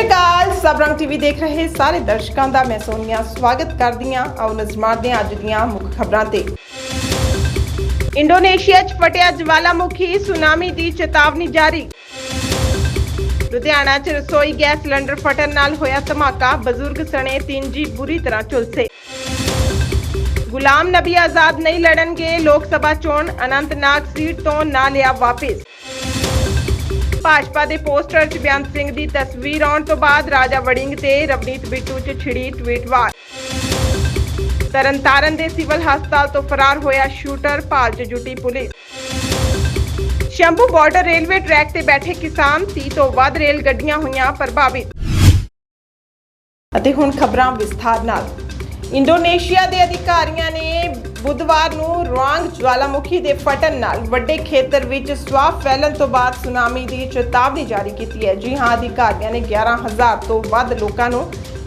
ਸ਼੍ਰੀ ਅਕਾਲ ਸਬਰੰਗ TV ਦੇਖ ਰਹੇ ਸਾਰੇ ਦਰਸ਼ਕਾਂ ਦਾ ਮੈਂ ਸੋਨੀਆ, ਸਵਾਗਤ ਕਰਦੀ ਹਾਂ ਆਓ ਨਜ਼ਰ ਮਾਰਦੇ ਹਾਂ ਅੱਜ ਦੀਆਂ ਮੁੱਖ ਖਬਰਾਂ ਤੇ। ਇੰਡੋਨੇਸ਼ੀਆ 'ਚ ਫਟਿਆ ਜਵਾਲਾਮੁਖੀ ਸੁਨਾਮੀ ਦੀ ਚੇਤਾਵਨੀ ਜਾਰੀ। ਲੁਧਿਆਣਾ 'ਚ ਰਸੋਈ ਗੈਸ ਸਿਲੰਡਰ ਫਟਣ ਨਾਲ ਹੋਇਆ ਧਮਾਕਾ, ਬਜ਼ੁਰਗ ਸਣੇ ਤਿੰਨ ਜੀ ਬੁਰੀ ਤਰ੍ਹਾਂ ਝੁਲਸੇ। ਗੁਲਾਮ ਨਬੀ ਆਜ਼ਾਦ ਨਹੀਂ ਲੜਨਗੇ, ਲੋਕ ਸਭਾ ਚੋਣ ਅਨੰਤਨਾਗ ਸੀਟ ਤੋਂ ਨਾ ਲਿਆ ਵਾਪਸ। ਭਾਜਪਾ ਦੇ ਪੋਸਟਰ 'ਚ ਬਿਆਨ ਸਿੰਘ ਦੀ ਤਸਵੀਰ ਆਉਣ ਤੋਂ ਬਾਅਦ ਰਾਜਾ ਵੜਿੰਗ ਤੇ ਰਵਨੀਤ ਬਿੱਟੂ 'ਚ ਛਿੜੀ ਟਵੀਟ ਵਾਰ। ਤਰਨਤਾਰਨ ਦੇ ਸਿਵਲ ਹਸਪਤਾਲ ਤੋਂ ਫਰਾਰ ਹੋਇਆ ਸ਼ੂਟਰ, ਭਾਲ 'ਚ ਜੁਟੀ police. Shambhu border railway track ਤੇ ਬੈਠੇ ਕਿਸਾਨ 30 ਤੋਂ ਵੱਧ ਰੇਲ ਗੱਡੀਆਂ ਹੋਈਆਂ ਪ੍ਰਭਾਵਿਤ। ਅਤੇ ਹੁਣ ਖਬਰਾਂ ਵਿਸਥਾਰ ਨਾਲ। ਇੰਡੋਨੇਸ਼ੀਆ ਦੇ ਅਧਿਕਾਰੀਆਂ ਨੇ ਬੁੱਧਵਾਰ ਨੂੰ ਰੋਆਂਗ ਜਵਾਲਾਮੁਖੀ ਦੇ ਫਟਣ ਨਾਲ ਵੱਡੇ ਖੇਤਰ ਵਿੱਚ ਸਵਾਹ ਫੈਲਣ ਤੋਂ ਬਾਅਦ ਸੁਨਾਮੀ ਦੀ ਚੇਤਾਵਨੀ ਜਾਰੀ ਕੀਤੀ ਹੈ। ਜੀ ਹਾਂ, ਅਧਿਕਾਰੀਆਂ ਨੇ 11000 ਤੋਂ ਵੱਧ ਲੋਕਾਂ ਨੂੰ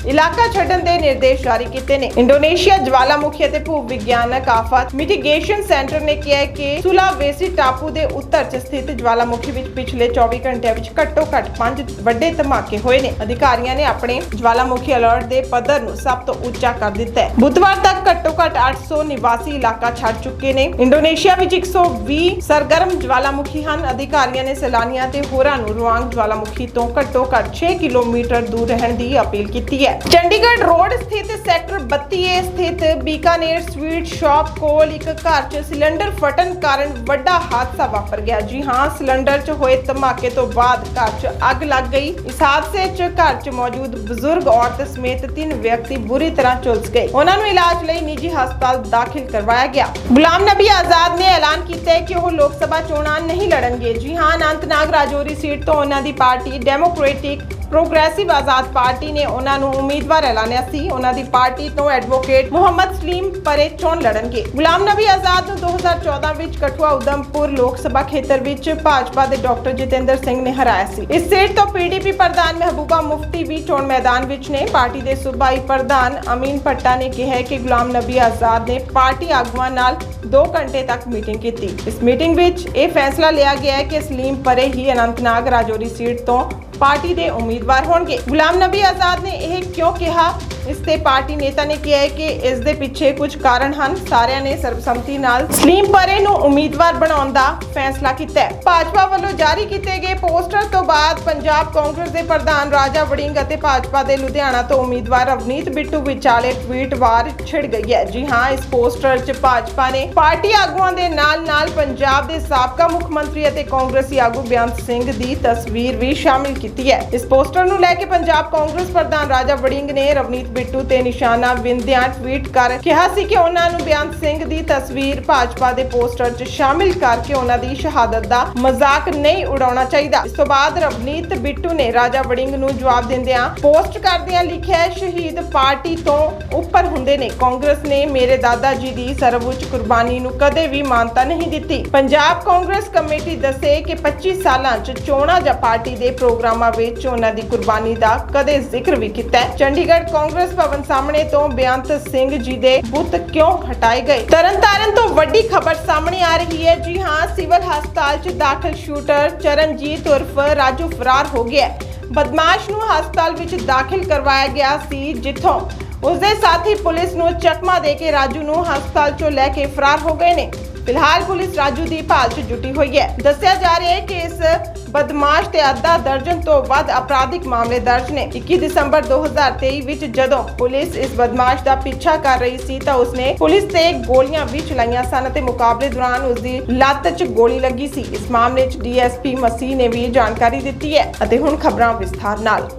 ਇਲਾਕਾ ਛੱਡਣ ਦੇ ਨਿਰਦੇਸ਼ ਜਾਰੀ ਕੀਤੇ ਨੇ। ਇੰਡੋਨੇਸ਼ੀਆ, ਜਵਾਲਾਮੁਖੀ ਅਤੇ ਭੂ ਵਿਗਿਆਨਕ ਆਫਤ ਮਿਟੀਗੇਸ਼ਨ ਸੈਂਟਰ ਨੇ ਕਿਹਾ ਹੈ ਕਿ ਸੁਲਾਵੇਸੀ ਟਾਪੂ ਦੇ ਉੱਤਰ 'ਚ ਸਥਿਤ ਜਵਾਲਾਮੁਖੀ ਵਿੱਚ ਪਿਛਲੇ 24 ਘੰਟਿਆਂ ਵਿੱਚ ਘੱਟੋ-ਘੱਟ 5 ਵੱਡੇ ਧਮਾਕੇ ਹੋਏ ਨੇ। ਅਧਿਕਾਰੀਆਂ ਨੇ ਆਪਣੇ ਜਵਾਲਾਮੁਖੀ ਅਲਰਟ ਦੇ ਪੱਧਰ ਨੂੰ ਸਭ ਤੋਂ ਉੱਚਾ ਕਰ ਦਿੱਤਾ ਹੈ। ਬੁੱਧਵਾਰ ਤੱਕ ਘੱਟੋ-ਘੱਟ 800 ਨਿਵਾਸੀ ਇਲਾਕਾ ਛੱਡ ਚੁੱਕੇ ਨੇ। ਇੰਡੋਨੇਸ਼ੀਆ ਵਿੱਚ 120 ਸਰਗਰਮ ਜਵਾਲਾਮੁਖੀ ਹਨ। ਅਧਿਕਾਰੀਆਂ ਨੇ ਸੈਲਾਨੀਆਂ ਤੇ ਹੋਰਾਂ ਨੂੰ ਰੋਆਂਗ ਜਵਾਲਾਮੁਖੀ ਤੋਂ ਘੱਟੋ-ਘੱਟ 6 ਕਿਲੋਮੀਟਰ ਦੂਰ ਰਹਿਣ ਦੀ ਅਪੀਲ ਕੀਤੀ ਹੈ। ਚੰਡੀਗੜ੍ਹ ਰੋਡ ਸਥਿਤ ਸੈਕਟਰ 32A ਸਥਿਤ ਬੀਕਾਨੇਰ ਸਵੀਟ ਸ਼ਾਪ ਕੋਲ ਇੱਕ ਘਰ 'ਚ ਸਿਲੰਡਰ ਫਟਣ ਕਾਰਨ ਵੱਡਾ ਹਾਦਸਾ ਵਾਪਰ ਗਿਆ। ਜੀ ਹਾਂ, ਸਿਲੰਡਰ 'ਚ ਹੋਏ ਧਮਾਕੇ ਤੋਂ ਬਾਅਦ ਘਰ 'ਚ ਅੱਗ ਲੱਗ ਗਈ। ਇਸ ਹਾਦਸੇ 'ਚ ਘਰ 'ਚ ਮੌਜੂਦ ਬਜ਼ੁਰਗ ਔਰਤ ਸਮੇਤ ਤਿੰਨ ਵਿਅਕਤੀ ਬੁਰੀ ਤਰ੍ਹਾਂ ਝੁਲਸ ਗਏ। ਉਹਨਾਂ ਨੂੰ ਇਲਾਜ ਲਈ ਨਿੱਜੀ ਹਸਪਤਾਲ ਦਾਖਲ ਕਰਵਾਇਆ ਗਿਆ। ਗੁਲਾਮ ਨਬੀ ਆਜ਼ਾਦ ਨੇ ਐਲਾਨ ਕੀਤਾ ਹੈ ਕਿ ਉਹ ਲੋਕ ਸਭਾ ਚੋਣਾਂ ਨਹੀਂ ਲੜਨਗੇ। ਜੀ ਹਾਂ, ਅਨੰਤਨਾਗ ਰਾਜੌਰੀ ਸੀਟ ਤੋਂ ਉਹਨਾਂ ਦੀ party Democratic Progressive Azad party ਨੇ ਉਹਨਾਂ ਨੂੰ ਉਮੀਦਵਾਰ ਐਲਾਨਿਆ ਸੀ। ਉਹਨਾਂ ਦੀ ਪਾਰਟੀ ਤੋਂ ਐਡਵੋਕੇਟ ਮੁਹੰਮਦ ਸਲੀਮ ਪਰੇ ਚੋਣ ਲੜਨਗੇ। ਗੁਲਾਮ ਨਬੀ ਆਜ਼ਾਦ ਨੂੰ 2014 ਵਿੱਚ ਕਠੂਆ ਉਦਮਪੁਰ ਲੋਕ ਸਭਾ ਖੇਤਰ ਵਿੱਚ ਭਾਜਪਾ ਦੇ ਡਾਕਟਰ ਜਤਿੰਦਰ ਸਿੰਘ ਨੇ ਹਰਾਇਆ ਸੀ। ਇਸ ਸੀਟ ਤੋਂ ਪੀਡੀਪੀ ਪ੍ਰਧਾਨ ਮਹਿਬੂਬਾ ਮੁਫਤੀ ਵੀ ਚੋਣ ਮੈਦਾਨ ਵਿੱਚ ਨੇ। ਪਾਰਟੀ ਦੇ ਸੂਬਾਈ ਪ੍ਰਧਾਨ ਅਮੀਨ ਭੱਟਾ ਨੇ ਕਿਹਾ ਕਿ ਗੁਲਾਮ ਨਬੀ ਆਜ਼ਾਦ ਨੇ ਪਾਰਟੀ ਆਗੂਆਂ ਨਾਲ 2 ਘੰਟੇ ਤੱਕ ਮੀਟਿੰਗ ਕੀਤੀ। ਇਸ ਮੀਟਿੰਗ ਵਿੱਚ ਇਹ ਫੈਸਲਾ ਲਿਆ ਗਿਆ ਹੈ ਕਿ ਸਲੀਮ ਪਰੇ ਹੀ ਅਨੰਤਨਾਗ ਰਾਜੌਰੀ ਸੀਟ ਤੋਂ ਪਾਰਟੀ ਦੇ ਉਮੀਦਵਾਰ ਹੋਣਗੇ। ਗੁਲਾਮ ਨਬੀ ਆਜ਼ਾਦ ਨੇ ਇਹ ਕਿਉਂ ਕਿਹਾ? ਇਸ ਤੇ ਪਾਰਟੀ ਨੇਤਾ ਨੇ ਕਿਹਾ ਹੈ ਕਿ ਇਸ ਦੇ ਪਿੱਛੇ ਕੁਝ ਕਾਰਨ ਹਨ। ਸਾਰਿਆਂ ਨੇ ਸਰਬਸੰਮਤੀ ਨਾਲ ਸਲੀਮ ਪਰੇ ਨੂੰ ਉਮੀਦਵਾਰ ਬਣਾਉਣ ਦਾ ਫੈਸਲਾ ਕੀਤਾ ਹੈ। ਭਾਜਪਾ ਵੱਲੋਂ ਜਾਰੀ ਕੀਤੇ ਗਏ ਪੋਸਟਰ ਤੋਂ ਬਾਅਦ ਪੰਜਾਬ ਕਾਂਗਰਸ ਦੇ ਪ੍ਰਧਾਨ ਰਾਜਾ ਵੜਿੰਗ ਅਤੇ ਭਾਜਪਾ ਦੇ ਲੁਧਿਆਣਾ ਤੋਂ ਉਮੀਦਵਾਰ ਰਵਨੀਤ ਬਿੱਟੂ ਵਿਚਾਲੇ ਟਵੀਟ ਵਾਰ ਛਿੜ ਗਈ ਹੈ। ਜੀ ਹਾਂ, ਇਸ ਪੋਸਟਰ 'ਚ ਭਾਜਪਾ ਨੇ ਪਾਰਟੀ ਆਗੂਆਂ ਦੇ ਨਾਲ-ਨਾਲ ਪੰਜਾਬ ਦੇ ਸਾਬਕਾ ਮੁੱਖ ਮੰਤਰੀ ਅਤੇ ਕਾਂਗਰਸੀ ਆਗੂ ਬੇਅੰਤ ਸਿੰਘ ਦੀ ਤਸਵੀਰ ਵੀ ਸ਼ਾਮਿਲ ਕੀਤੀ ਹੈ। ਇਸ ਪੋਸਟਰ ਨੂੰ ਲੈ ਕੇ ਪੰਜਾਬ ਕਾਂਗਰਸ ਪ੍ਰਧਾਨ ਰਾਜਾ ਵੜਿੰਗ ਨੇ ਰਵਨੀਤ ਬਿੱਟੂ ਤੇ ਨਿਸ਼ਾਨਾ ਵਿੰਦਿਆਂ ਟਵੀਟ ਕਰ ਕਿਹਾ ਸੀ ਕਿ ਉਹਨਾਂ ਨੂੰ ਬੇਅੰਤ ਸਿੰਘ ਦੀ ਤਸਵੀਰ ਭਾਜਪਾ ਦੇ ਪੋਸਟਰ 'ਚ ਸ਼ਾਮਿਲ ਕਰਕੇ ਉਹਨਾਂ ਦੀ ਸ਼ਹਾਦਤ ਦਾ ਮਜ਼ਾਕ ਨਹੀਂ ਉਡਾਉਣਾ ਚਾਹੀਦਾ। ਇਸ ਤੋਂ ਬਾਅਦ ਰਵਨੀਤ ਬਿੱਟੂ ਨੇ ਰਾਜਾ ਵੜਿੰਗ ਨੂੰ ਜਵਾਬ ਦਿੰਦਿਆਂ ਪੋਸਟ ਕਰਦਿਆਂ ਲਿਖਿਆ ਸ਼ਹੀਦ ਪਾਰਟੀ ਤੋਂ ਉੱਪਰ ਹੁੰਦੇ ਨੇ। ਕਾਂਗਰਸ ਨੇ ਮੇਰੇ ਦਾਦਾ ਜੀ ਦੀ ਸਰਵਉੱਚ ਕੁਰਬਾਨੀ ਨੂੰ ਕਦੇ ਵੀ ਮਾਨਤਾ ਨਹੀਂ ਦਿੱਤੀ। ਪੰਜਾਬ ਕਾਂਗਰਸ ਕਮੇਟੀ ਦੱਸੇ ਕਿ 25 ਸਾਲਾਂ 'ਚ ਚੋਣਾਂ ਜਾਂ ਪਾਰਟੀ ਦੇ ਪ੍ਰੋਗਰਾਮਾਂ ਵਿੱਚ ਉਹਨਾਂ ਦੀ ਕੁਰਬਾਨੀ ਦਾ ਕਦੇ ਜ਼ਿਕਰ ਵੀ ਕੀਤਾ ਚੰਡੀਗੜ੍ਹ ਕਾਂਗਰਸ ਭਵਨ ਸਾਹਮਣੇ ਤੋਂ ਬੇਅੰਤ ਸਿੰਘ ਜੀ ਦੇ ਬੁੱਤ ਕਿਉਂ ਹਟਾਏ ਗਏ? ਤਰਨਤਾਰਨ ਤੋਂ ਵੱਡੀ ਖਬਰ ਸਾਹਮਣੇ ਆ ਰਹੀ ਹੈ। ਜੀ ਹਾਂ, ਸਿਵਲ ਹਸਪਤਾਲ 'ਚ ਦਾਖਲ ਸ਼ੂਟਰ ਚਰਨਜੀਤ ਉਰਫ ਰਾਜੂ ਫਰਾਰ ਹੋ ਗਿਆ ਬਦਮਾਸ਼ ਨੂੰ ਹਸਪਤਾਲ ਵਿੱਚ ਦਾਖਲ ਕਰਵਾਇਆ ਗਿਆ ਸੀ ਜਿੱਥੋਂ ਉਸਦੇ ਸਾਥੀ ਪੁਲਿਸ ਨੂੰ ਚਕਮਾ ਦੇ ਕੇ ਰਾਜੂ ਨੂੰ ਹਸਪਤਾਲ 'ਚੋਂ ਲੈ ਕੇ ਫਰਾਰ ਹੋ ਗਏ ਨੇ। ਫਿਲਹਾਲ ਪੁਲਿਸ ਰਾਜੂ ਦੀ ਭਾਲ 'ਚ ਜੁਟੀ ਹੋਈ ਹੈ। ਦੱਸਿਆ ਜਾ ਰਿਹਾ ਹੈ ਕਿ ਇਸ ਬਦਮਾਸ਼ ਤੇ ਅੱਧਾ ਦਰਜਨ ਤੋਂ ਵੱਧ ਅਪਰਾਧਿਕ ਮਾਮਲੇ ਦਰਜ ਨੇ। 21 ਦਸੰਬਰ 2023 ਵਿੱਚ ਜਦੋਂ ਪੁਲਿਸ ਇਸ ਬਦਮਾਸ਼ ਦਾ ਪਿੱਛਾ ਕਰ ਰਹੀ ਸੀ ਤਾਂ ਉਸਨੇ ਪੁਲਿਸ ਤੇ ਗੋਲੀਆਂ ਵੀ ਚਲਾਈਆਂ ਸਨ ਅਤੇ ਮੁਕਾਬਲੇ ਦੌਰਾਨ ਉਸਦੀ ਲੱਤ 'ਚ ਗੋਲੀ ਲੱਗੀ ਸੀ। ਇਸ ਮਾਮਲੇ 'ਚ ਡੀਐਸਪੀ ਮਸੀਹ ਨੇ ਵੀ ਜਾਣਕਾਰੀ ਦਿੱਤੀ ਹੈ ਅਤੇ ਹੁਣ ਖਬਰਾਂ ਵਿਸਥਾਰ ਨਾਲ।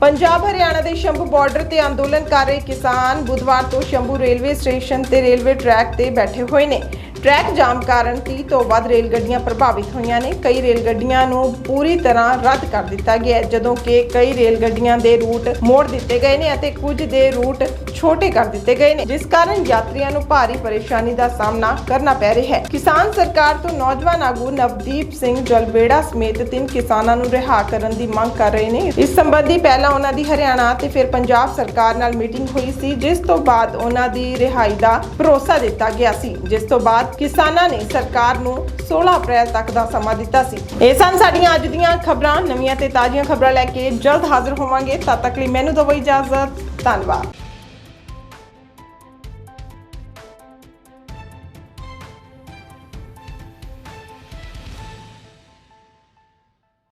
ਪੰਜਾਬ, ਹਰਿਆਣਾ ਦੇ ਸ਼ੰਭੂ ਬਾਰਡਰ ਤੇ ਅੰਦੋਲਨ ਕਰ ਰਹੇ ਕਿਸਾਨ ਬੁੱਧਵਾਰ ਤੋਂ ਸ਼ੰਭੂ ਰੇਲਵੇ ਸਟੇਸ਼ਨ ਤੇ ਰੇਲਵੇ ਟਰੈਕ ਤੇ ਬੈਠੇ ਹੋਏ ਨੇ। ਟਰੈਕ ਜਾਮ ਕਾਰਨ 30 ਤੋਂ ਵੱਧ ਰੇਲ ਗੱਡੀਆਂ ਪ੍ਰਭਾਵਿਤ ਹੋਈਆਂ ਨੇ। ਕਈ ਰੇਲ ਗੱਡੀਆਂ ਨੂੰ ਪੂਰੀ ਤਰ੍ਹਾਂ ਰੱਦ ਕਰ ਦਿੱਤਾ ਗਿਆ ਹੈ, ਜਦੋਂ ਕਿ ਕਈ ਰੇਲ ਗੱਡੀਆਂ ਦੇ ਰੂਟ ਮੋੜ ਦਿੱਤੇ ਗਏ ਨੇ ਅਤੇ ਕੁਝ ਦੇ ਰੂਟ ਛੋਟੇ ਕਰ ਦਿੱਤੇ ਗਏ ਨੇ। ਜਿਸ ਕਾਰਨ ਯਾਤਰੀਆਂ ਨੂੰ ਭਾਰੀ ਪਰੇਸ਼ਾਨੀ ਦਾ ਸਾਹਮਣਾ ਕਰਨਾ ਪੈ ਰਿਹਾ ਹੈ। ਕਿਸਾਨ ਸਰਕਾਰ ਤੋਂ ਨੌਜਵਾਨ ਆਗੂ ਨਵਦੀਪ ਸਿੰਘ ਜਲਬੇੜਾ ਸਮੇਤ ਤਿੰਨ ਕਿਸਾਨਾਂ ਨੂੰ ਰਿਹਾ ਕਰਨ ਦੀ ਮੰਗ ਕਰ ਰਹੇ ਨੇ। ਇਸ ਸੰਬੰਧੀ ਪਹਿਲਾਂ ਉਹਨਾਂ ਦੀ ਹਰਿਆਣਾ ਤੇ ਫਿਰ ਪੰਜਾਬ ਸਰਕਾਰ ਨਾਲ ਮੀਟਿੰਗ ਹੋਈ ਸੀ, ਜਿਸ ਤੋਂ ਬਾਅਦ ਉਹਨਾਂ ਦੀ ਰਿਹਾਈ ਦਾ ਭਰੋਸਾ ਦਿੱਤਾ ਗਿਆ ਸੀ। ਜਿਸ ਤੋਂ ਬਾਅਦ ਬਾਅਦ ਕਿਸਾਨਾਂ ਨੇ ਸਰਕਾਰ ਨੂੰ 16 ਅਪ੍ਰੈਲ ਤੱਕ ਦਾ ਸਮਾਂ ਦਿੱਤਾ ਸੀ। ਇਹ ਸਨ ਸਾਡੀਆਂ ਅੱਜ ਦੀਆਂ ਖਬਰਾਂ। ਨਵੀਆਂ ਤੇ ਤਾਜ਼ੀਆਂ ਖਬਰਾਂ ਲੈ ਕੇ ਜਲਦ ਹਾਜ਼ਰ ਹੋਵਾਂਗੇ। ਤਦ ਤੱਕ ਲਈ ਮੈਨੂੰ ਦਿਓ ਇਜਾਜ਼ਤ। ਧੰਨਵਾਦ।